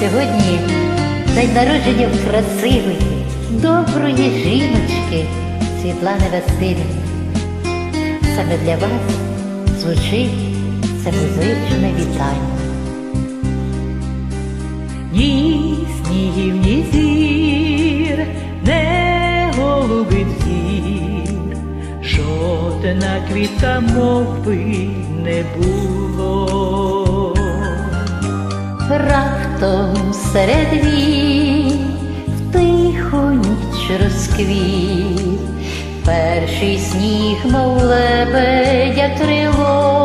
сьогодні день народження красивої, доброї жіночки Світлани Васильівни. Саме для вас звучить це музичне вітання. Ні снігів, ні зір, не голубить зір, жодна квітка мовби не було. Раптом серед вій в тиху ніч розквіт, перший сніг, мов лебедя крило.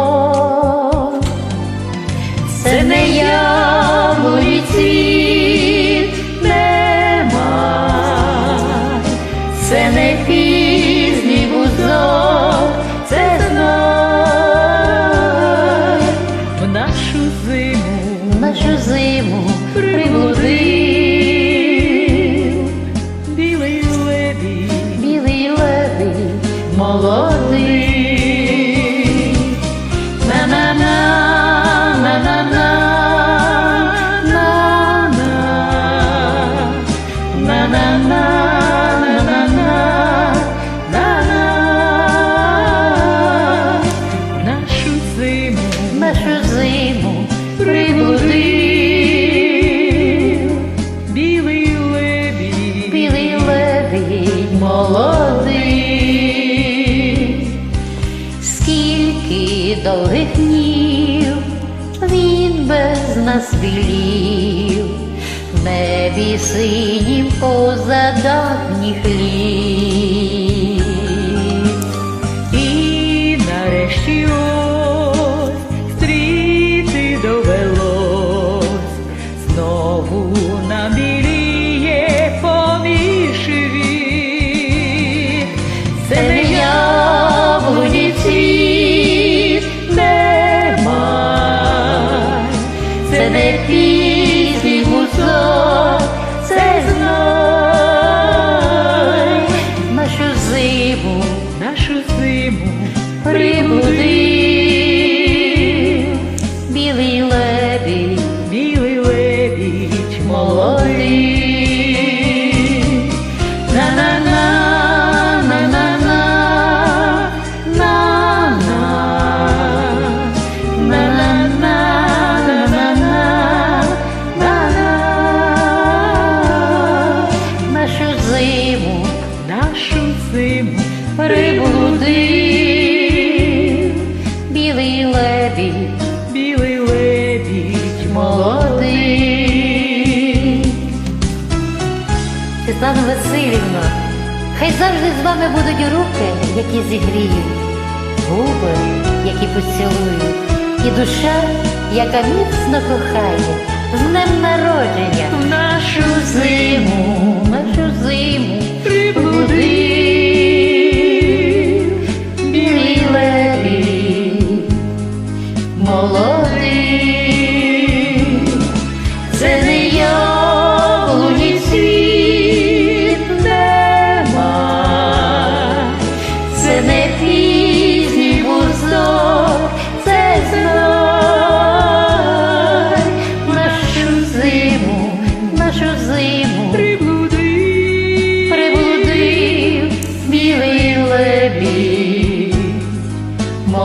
Нашу зиму приблудив білий лебідь білий лебідь молодий. На-на-на, на-на-на, на-на, на-на-на, на-на-на, молодий, скільки довгих днів він без нас білів, в небі синім позадавніх літ. І нарешті зиму приблудив білий лебідь. Білий лебідь молодий. Молодий. Світлана Васильівна, хай завжди з вами будуть руки, які зігріють, губи, які поцілують, і душа, яка міцно кохає, з днем народження в нашу зиму, нашу зиму приблудив білий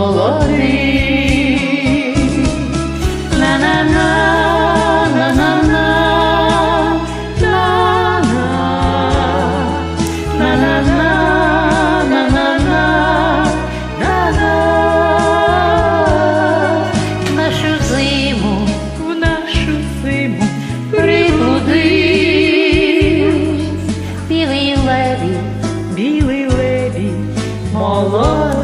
колорі. на на на на на на на на на Білий лебідь, білий лебідь, молодий.